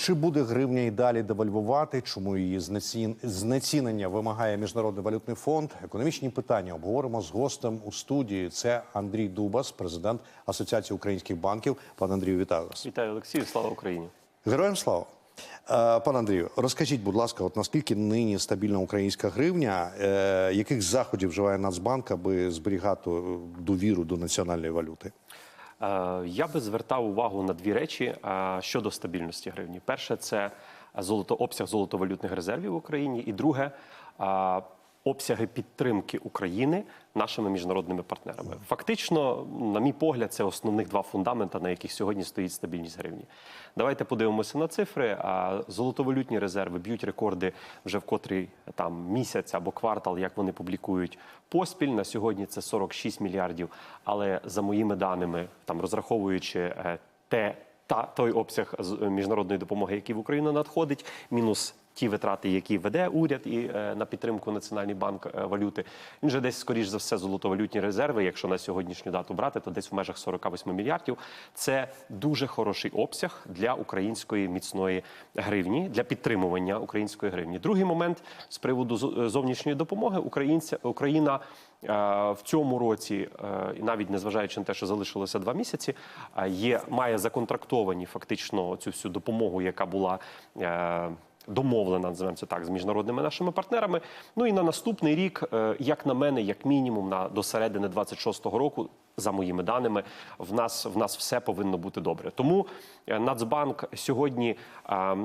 Чи буде гривня і далі девальвувати? Чому її знецінення вимагає міжнародний валютний фонд? Економічні питання обговоримо з гостем у студії. Це Андрій Дубас, президент Асоціації українських банків. Пане Андрію, вітаю вас. Вітаю Олексію, слава Україні. Героям слава. Е, Пане Андрію, розкажіть, будь ласка, от наскільки нині стабільна українська гривня, е, яких заходів вживає Нацбанк, аби зберігати довіру до національної валюти? Е, Я би звертав увагу на дві речі е, щодо стабільності гривні. Перше це золото, обсяг золотовалютних резервів в Україні, і друге е, обсяги підтримки України нашими міжнародними партнерами. Фактично, на мій погляд, це основних два фундамента, на яких сьогодні стоїть стабільність гривні. Давайте подивимося на цифри. А золотовалютні резерви б'ють рекорди вже в котрий там місяць або квартал, як вони публікують поспіль. На сьогодні це 46 мільярдів. Але за моїми даними, там розраховуючи е, те, та той обсяг е, міжнародної допомоги, який в Україну надходить, мінус. Ті витрати, які веде уряд і е, на підтримку Національний банк е, валюти, він же десь скоріш за все золотовалютні резерви. Якщо на сьогоднішню дату брати, то десь в межах 48 мільярдів. Це дуже хороший обсяг для української міцної гривні, для підтримування української гривні. Другий момент з приводу з- зовнішньої допомоги Українця Україна. е, В цьому році, е, і навіть незважаючи на те, що залишилося два місяці, е, є має законтрактовані фактично цю всю допомогу, яка була е, домовлена, називаємо це так, з міжнародними нашими партнерами. Ну і на наступний рік, е, як на мене, як мінімум, на до середини 26-го року, за моїми даними, в нас в нас все повинно бути добре. Тому е, Нацбанк сьогодні. е,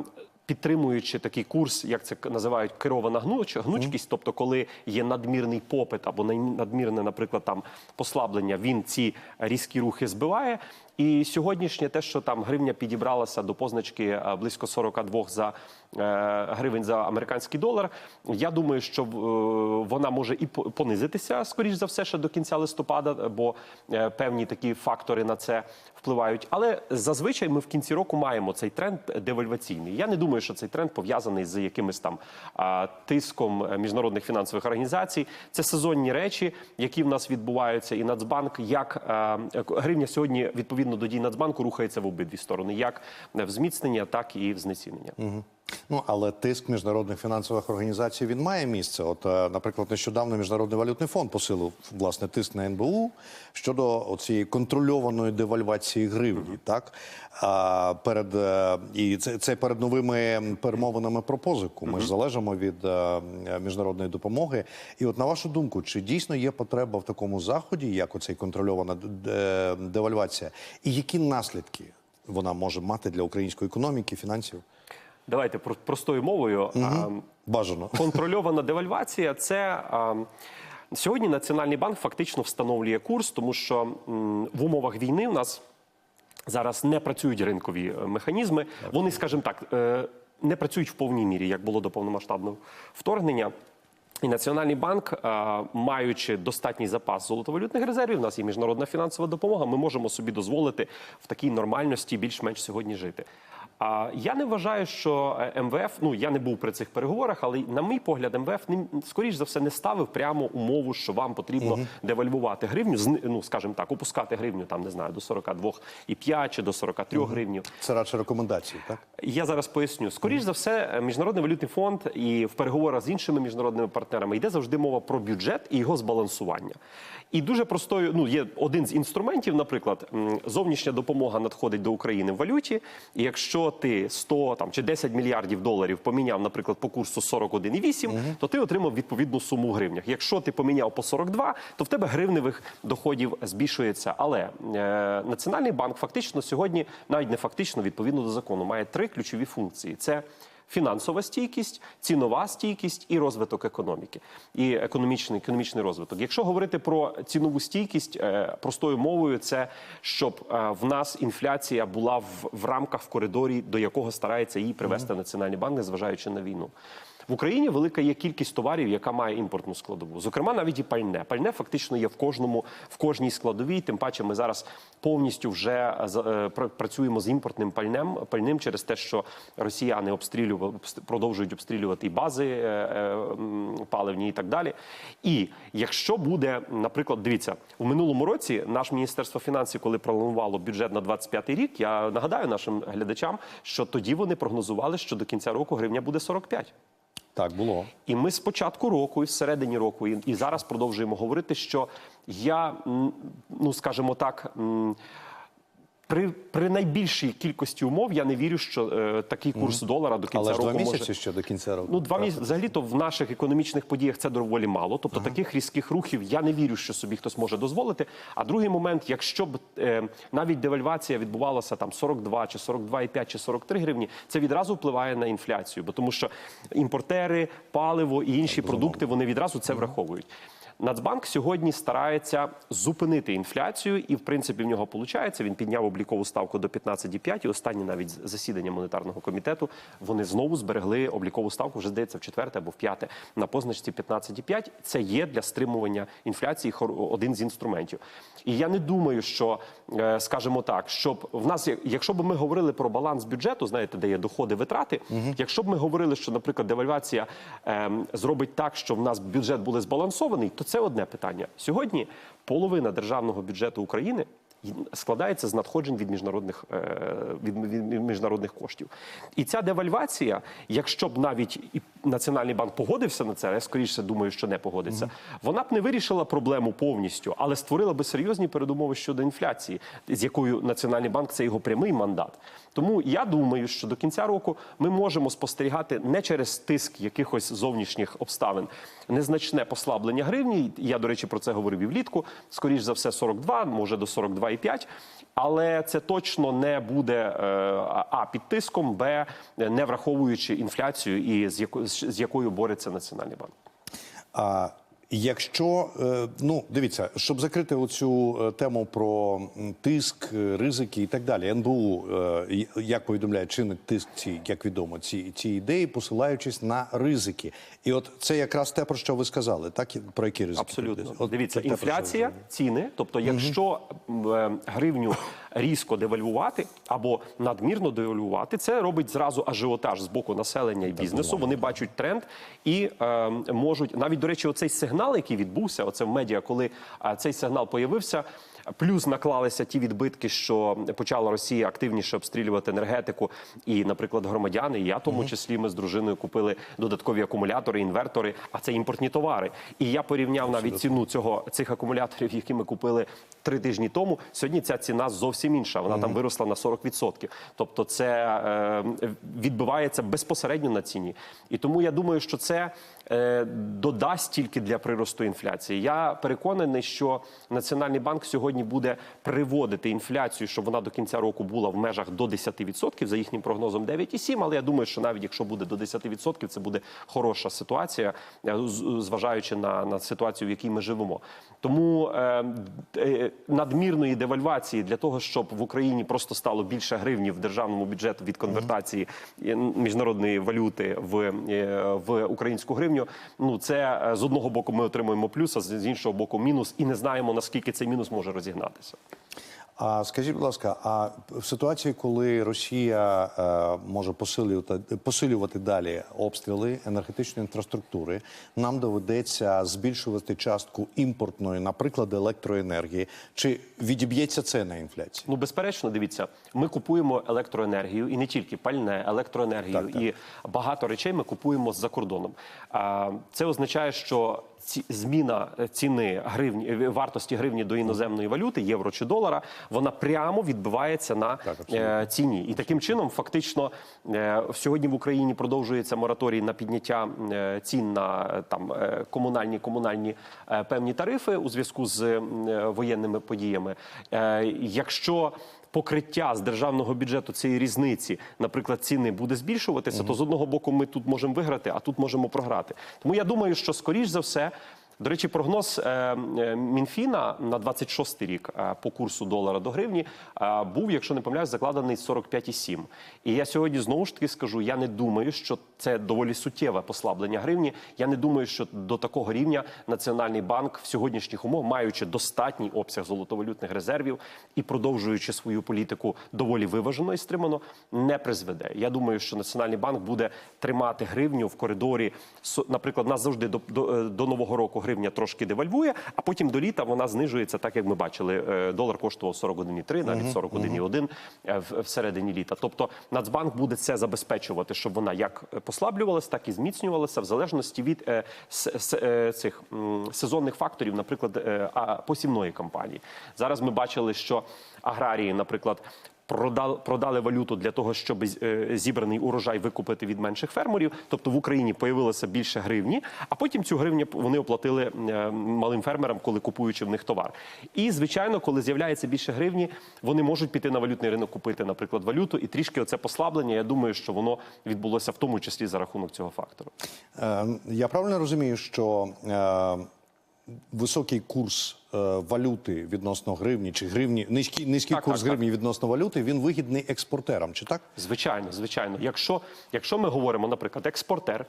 Підтримуючи такий курс, як це називають керована гнуч- гнучкість, тобто коли є надмірний попит або надмірне, наприклад, там послаблення, він ці різкі рухи збиває. І сьогоднішнє те, що там гривня підібралася до позначки е, близько 42 за е, гривень за американський долар. Я думаю, що е, вона може і по- понизитися скоріш за все ще до кінця листопада, бо певні такі фактори на це впливають. Але зазвичай ми в кінці року маємо цей тренд девальваційний. Я не думаю, що цей тренд пов'язаний з якимось там тиском міжнародних фінансових організацій. Це сезонні речі, які в нас відбуваються, і Нацбанк як гривня сьогодні відповідно до дій Нацбанку рухається в обидві сторони, як в зміцнення, так і в знецінення. Ну але тиск міжнародних фінансових організацій він має місце. От, е, наприклад, нещодавно міжнародний валютний фонд посилив власне тиск на НБУ щодо цієї контрольованої девальвації гривні. Так а перед е, і це, це перед новими перемовинами про позику. Ми ж залежимо від е, міжнародної допомоги. І от на вашу думку, чи дійсно є потреба в такому заході, як оцей контрольована девальвація, і які наслідки вона може мати для української економіки, фінансів? Давайте про- простою мовою. а, Бажано. Контрольована девальвація це. Сьогодні Національний банк фактично встановлює курс, тому що в умовах війни в нас зараз не працюють ринкові е, механізми. Вони, скажімо так, е, не працюють в повній мірі, як було до повномасштабного вторгнення. І Національний банк, е, маючи достатній запас золотовалютних резервів, у нас є міжнародна фінансова допомога. Ми можемо собі дозволити в такій нормальності більш-менш сьогодні жити. А я не вважаю, що е, МВФ, ну я не був при цих переговорах, але на мій погляд, МВФ не скоріш за все не ставив прямо умову, що вам потрібно девальвувати гривню, ну скажімо так, опускати гривню там не знаю до 42,5 чи до 43 гривнів. Це радше рекомендації, так? Я зараз поясню. Скоріш за все, міжнародний валютний фонд і в переговорах з іншими міжнародними партнерами йде завжди мова про бюджет і його збалансування. І дуже простою, ну є один з інструментів, наприклад, зовнішня допомога надходить до України в валюті. І якщо ти 100 там чи 10 мільярдів доларів поміняв, наприклад, по курсу 41,8, то ти отримав відповідну суму в гривнях. Якщо ти поміняв по 42, то в тебе гривневих доходів збільшується. Але е, Національний банк фактично сьогодні, навіть не фактично, відповідно до закону, має три ключові функції: це фінансова стійкість, цінова стійкість і розвиток економіки, і економічний, економічний розвиток. Якщо говорити про цінову стійкість е, простою мовою, це щоб е, в нас інфляція була в, в рамках в коридорі, до якого старається її привести Національний банк, незважаючи на війну. В Україні велика є кількість товарів, яка має імпортну складову. Зокрема, навіть і пальне. Пальне фактично є в кожному в кожній складовій. Тим паче, ми зараз повністю вже е, е, пр- працюємо з імпортним пальнем пальним через те, що росіяни обстрілювали продовжують обстрілювати і бази е, паливні і так далі. І якщо буде, наприклад, дивіться, у минулому році наше міністерство фінансів, коли планувало бюджет на 25 рік, я нагадаю нашим глядачам, що тоді вони прогнозували, що до кінця року гривня буде 45. Так було. І ми з початку року, і всередині року, і, і зараз продовжуємо говорити, що я, ну скажімо так. При, при найбільшій кількості умов я не вірю, що е, такий курс долара до кінця Але року два місяці може ще до кінця року. Ну, два місяці взагалі то в наших економічних подіях це доволі мало. Тобто таких різких рухів я не вірю, що собі хтось може дозволити. А другий момент, якщо б е, навіть девальвація відбувалася там 42 чи 42,5 чи 43 гривні, це відразу впливає на інфляцію, бо тому що імпортери, паливо і інші продукти вони відразу це враховують. Нацбанк сьогодні старається зупинити інфляцію, і в принципі в нього виходить. Він підняв облікову ставку до 15,5. І останні навіть засідання монетарного комітету вони знову зберегли облікову ставку, вже здається, в четверте або в п'яте на позначці 15,5. Це є для стримування інфляції один з інструментів. І я не думаю, що е, скажімо так, щоб в нас, якщо б ми говорили про баланс бюджету, знаєте, де є доходи, витрати. Якщо б ми говорили, що, наприклад, девальвація ем, зробить так, що в нас бюджет буде збалансований, то це одне питання. Сьогодні половина державного бюджету України складається з надходжень від міжнародних е, від, міжнародних коштів. І ця девальвація, якщо б навіть і Національний банк погодився на це, я скоріше думаю, що не погодиться, вона б не вирішила проблему повністю, але створила би серйозні передумови щодо інфляції, з якою Національний банк це його прямий мандат. Тому я думаю, що до кінця року ми можемо спостерігати не через тиск якихось зовнішніх обставин, незначне послаблення гривні. Я, до речі, про це говорив і влітку. Скоріш за все, 42, може до 42,5. Але це точно не буде е, а під тиском, б не враховуючи інфляцію і з якою бореться національний банк. Якщо е, ну дивіться, щоб закрити оцю е, тему про тиск, е, ризики і так далі, НБУ як повідомляє, чинить тиск ці, як відомо, ці, ці ідеї, посилаючись на ризики. І от це якраз те, про що ви сказали, так про які ризики Абсолютно. От Дивіться, це те, інфляція, ціни. Тобто, якщо е, гривню різко девальвувати або надмірно девальвувати, це робить зразу ажіотаж з боку населення і бізнесу. Вони бачать тренд і е, можуть навіть до речі, оцей сигнал, який відбувся, оце в медіа, коли цей сигнал появився. Плюс наклалися ті відбитки, що почала Росія активніше обстрілювати енергетику, і, наприклад, громадяни, і я тому числі ми з дружиною купили додаткові акумулятори, інвертори, а це імпортні товари. І я порівняв навіть ціну цього цих акумуляторів, які ми купили три тижні тому. Сьогодні ця ціна зовсім інша. Вона там виросла на 40%. Тобто, це е, відбивається безпосередньо на ціні. І тому я думаю, що це додасть тільки для приросту інфляції. Я переконаний, що Національний банк сьогодні буде приводити інфляцію, щоб вона до кінця року була в межах до 10%, за їхнім прогнозом 9,7%. Але я думаю, що навіть якщо буде до 10%, це буде хороша ситуація, е, зважаючи на, на ситуацію, в якій ми живемо. Тому е, е, надмірної девальвації для того, щоб в Україні просто стало більше гривні в державному бюджету від конвертації е, міжнародної валюти в, е, в українську гривню. Ну це е, з одного боку ми отримуємо плюс, а з іншого боку мінус, і не знаємо наскільки цей мінус може розігнатися. А скажіть, будь ласка, а в ситуації, коли Росія е, може посилювати, посилювати далі обстріли енергетичної інфраструктури, нам доведеться збільшувати частку імпортної, наприклад, електроенергії. Чи відіб'ється це на інфляції? Ну, безперечно, дивіться, ми купуємо електроенергію і не тільки пальне, електроенергію Так, так. і багато речей ми купуємо з-за кордоном. А, Це означає, що зміна ціни гривні е, вартості гривні до іноземної валюти, євро чи долара, вона прямо відбивається на Так, е, ціні. І таким чином, фактично, е, сьогодні в Україні продовжується мораторій на підняття е, цін на там е, комунальні комунальні е, певні тарифи у зв'язку з е, воєнними подіями. Е, Якщо Покриття з державного бюджету цієї різниці, наприклад, ціни буде збільшуватися, то з одного боку ми тут можемо виграти, а тут можемо програти. Тому я думаю, що скоріш за все До речі, прогноз е, е, Мінфіна на 26 рік е, по курсу долара до гривні був, якщо не помиляюсь, закладений 45,7. І я сьогодні знову ж таки скажу: я не думаю, що це доволі суттєве послаблення гривні. Я не думаю, що до такого рівня Національний банк в сьогоднішніх умовах, маючи достатній обсяг золотовалютних резервів і продовжуючи свою політику доволі виважено і стримано, не призведе. Я думаю, що Національний банк буде тримати гривню в коридорі. Наприклад, нас завжди до, до, до нового року гривня трошки девальвує, а потім до літа вона знижується, так як ми бачили. Е, Долар коштував 41,3, навіть 41,1 е, в- всередині літа. Тобто Нацбанк буде це забезпечувати, щоб вона як послаблювалася, так і зміцнювалася в залежності від е, е, цих сезонних факторів, наприклад, е, посівної кампанії. Зараз ми бачили, що аграрії, наприклад. Продали, продали валюту для того, щоб е, зібраний урожай викупити від менших фермерів. Тобто в Україні появилося більше гривні, а потім цю гривню вони оплатили е, малим фермерам, коли купуючи в них товар. І звичайно, коли з'являється більше гривні, вони можуть піти на валютний ринок, купити, наприклад, валюту, і трішки оце послаблення. Я думаю, що воно відбулося в тому числі за рахунок цього фактору. Е, Я правильно розумію, що е, високий курс валюти відносно гривні чи гривні, низький, низький Так, курс так, так. гривні відносно валюти, він вигідний експортерам, чи так? Звичайно, звичайно. Якщо, якщо ми говоримо, наприклад, експортер.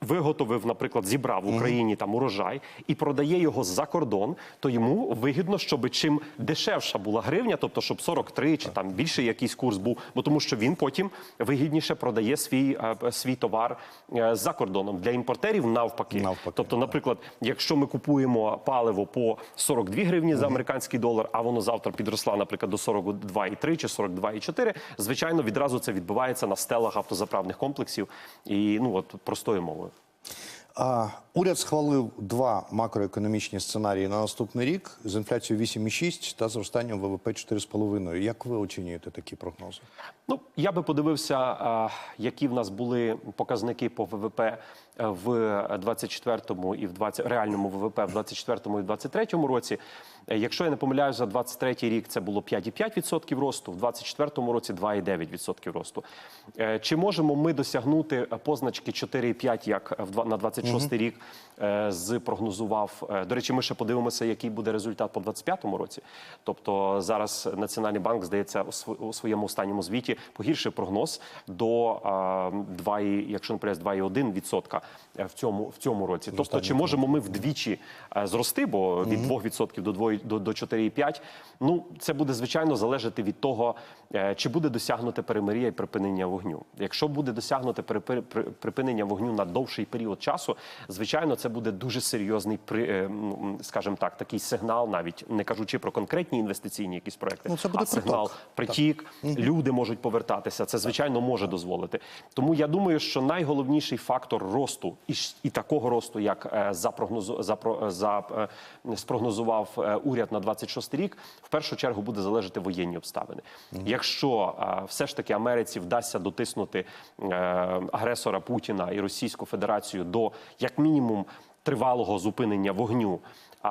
Виготовив, наприклад, зібрав в Україні там урожай і продає його за кордон, то йому вигідно, щоб чим дешевша була гривня, тобто щоб 43 чи там більше якийсь курс був, бо тому що він потім вигідніше продає свій, е, свій товар е, за кордоном для імпортерів навпаки. Навпаки, тобто, наприклад, якщо ми купуємо паливо по 42 гривні за американський долар, а воно завтра підросла, наприклад, до 42,3 чи 42,4, звичайно, відразу це відбувається на стелах автозаправних комплексів і ну от простою мовою. Уряд схвалив два макроекономічні сценарії на наступний рік з інфляцією 8,6 та зростанням ВВП 4,5. Як ви оцінюєте такі прогнози? Ну, я би подивився, які в нас були показники по ВВП в 24-му і в 20, реальному ВВП в 24-му і в 23-му році. Якщо я не помиляюсь, за 23-й рік це було 5,5% росту, в 24-му році 2,9% росту. Е, Чи можемо ми досягнути позначки 4,5, як на 26-й рік е, зпрогнозував? Е, До речі, ми ще подивимося, який буде результат по 25-му році. Тобто зараз Національний банк, здається, у св- своєму останньому звіті погіршив прогноз до а, 2, і- якщо не помиляюсь, 2,1% в цьому, в цьому році. Тобто, чи можемо ми вдвічі е, зрости, бо від 2% до 2, до, до 4,5%, ну, це буде, звичайно, залежати від того, е, чи буде досягнуте перемир'я і припинення вогню. Якщо буде досягнуте припинення вогню на довший період часу, звичайно, це буде дуже серйозний, е, скажімо так, такий сигнал, навіть не кажучи про конкретні інвестиційні якісь проекти, Ну, це буде а сигнал, притік, люди можуть повертатися. Це звичайно може дозволити. Тому я думаю, що найголовніший фактор росту і, і такого росту, як е, запрогнозу, запро, за, е, спрогнозував е, уряд на 26 рік, в першу чергу буде залежати воєнні обставини. Якщо е, все ж таки Америці вдасться дотиснути е, агресора Путіна і Російську Федерацію до як мінімум тривалого зупинення вогню.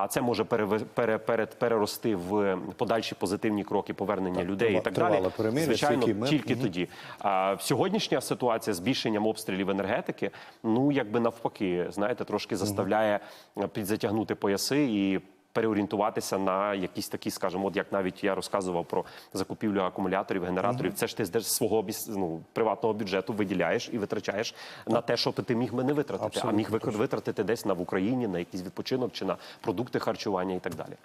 А це може пере, пере, перерости в подальші позитивні кроки повернення людей трива- і так далі. перемир'я, Звичайно, ми... тільки тільки тоді. А, сьогоднішня ситуація з збільшенням обстрілів енергетики, ну якби навпаки, знаєте, трошки заставляє угу. підзатягнути пояси і. Переорієнтуватися на якісь такі, скажімо, от як навіть я розказував про закупівлю акумуляторів, генераторів. Це ж ти з свого ну, приватного бюджету виділяєш і витрачаєш на те, що ти міг би не витратити, Абсолютно а міг витратити десь на в Україні, на якийсь відпочинок чи на продукти харчування і так далі.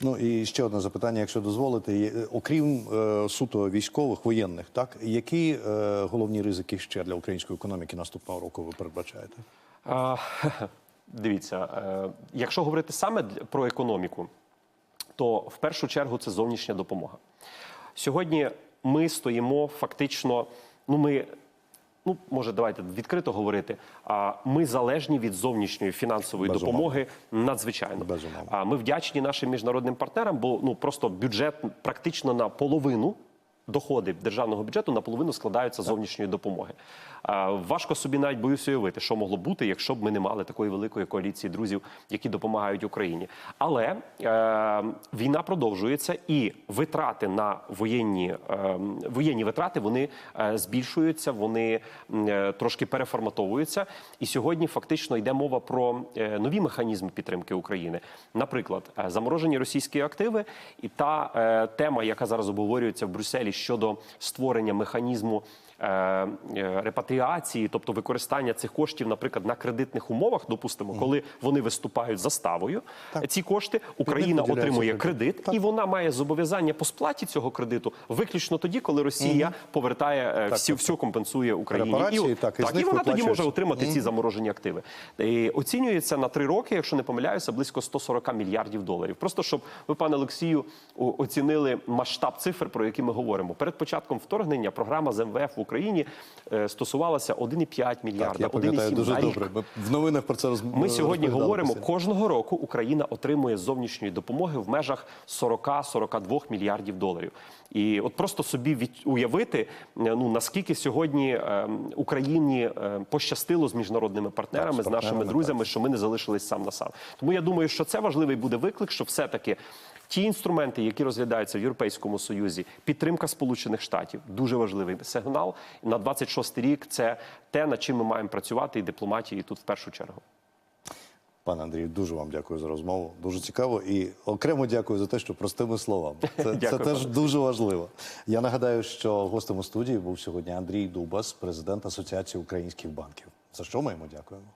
Ну і ще одне запитання, якщо дозволите. Е, Окрім е, суто військових, воєнних, так які е, головні ризики ще для української економіки наступного року ви передбачаєте? Дивіться, е, якщо говорити саме про економіку, то в першу чергу це зовнішня допомога. Сьогодні ми стоїмо фактично, ну ми. Ну, може, давайте відкрито говорити. А ми залежні від зовнішньої фінансової Безумовно. допомоги надзвичайно. Безумовно. А ми вдячні нашим міжнародним партнерам, бо ну просто бюджет практично на половину доходи державного бюджету наполовину складаються з зовнішньої допомоги. Важко собі навіть боюся уявити, що могло бути, якщо б ми не мали такої великої коаліції друзів, які допомагають Україні. Але е, війна продовжується, і витрати на воєнні е, воєнні витрати вони е, збільшуються, вони е, трошки переформатовуються. І сьогодні фактично йде мова про е, нові механізми підтримки України. Наприклад, заморожені російські активи, і та е, тема, яка зараз обговорюється в Брюсселі щодо створення механізму. Е, е, Репатріації, тобто використання цих коштів, наприклад, на кредитних умовах, допустимо, коли вони виступають заставою, ці кошти Україна отримує кредит. кредит, і вона має зобов'язання по сплаті цього кредиту виключно тоді, коли Росія повертає е, всю, всю компенсує Україні. Репарації, і, так, і так, і вона тоді може отримати ці заморожені активи. І оцінюється на три роки, якщо не помиляюся, близько 140 мільярдів доларів. Просто щоб ви, пане Олексію, оцінили масштаб цифр, про які ми говоримо. Перед початком вторгнення програма з МВФ в Україні е, стосувалася 1,5 мільярда, Так, я пам'ятаю 1,7 дуже рік. добре. Ми в новинах про це роз... Ми сьогодні говоримо, постійно. кожного року Україна отримує зовнішньої допомоги в межах 40-42 мільярдів доларів. І от просто собі від... уявити, е, ну наскільки сьогодні е, Україні е, пощастило з міжнародними партнерами, Так, з з нашими партнерами, друзями, що ми не залишились сам на сам. Тому я думаю, що це важливий буде виклик, що все-таки. Ті інструменти, які розглядаються в Європейському Союзі, підтримка Сполучених Штатів дуже важливий сигнал. На 26-й рік це те, над чим ми маємо працювати, і дипломатії тут в першу чергу. Пане Андрію, дуже вам дякую за розмову. Дуже цікаво. І окремо дякую за те, що простими словами. Це, це теж пане. дуже важливо. Я нагадаю, що гостем у студії був сьогодні Андрій Дубас, президент Асоціації українських банків. За що ми йому дякуємо?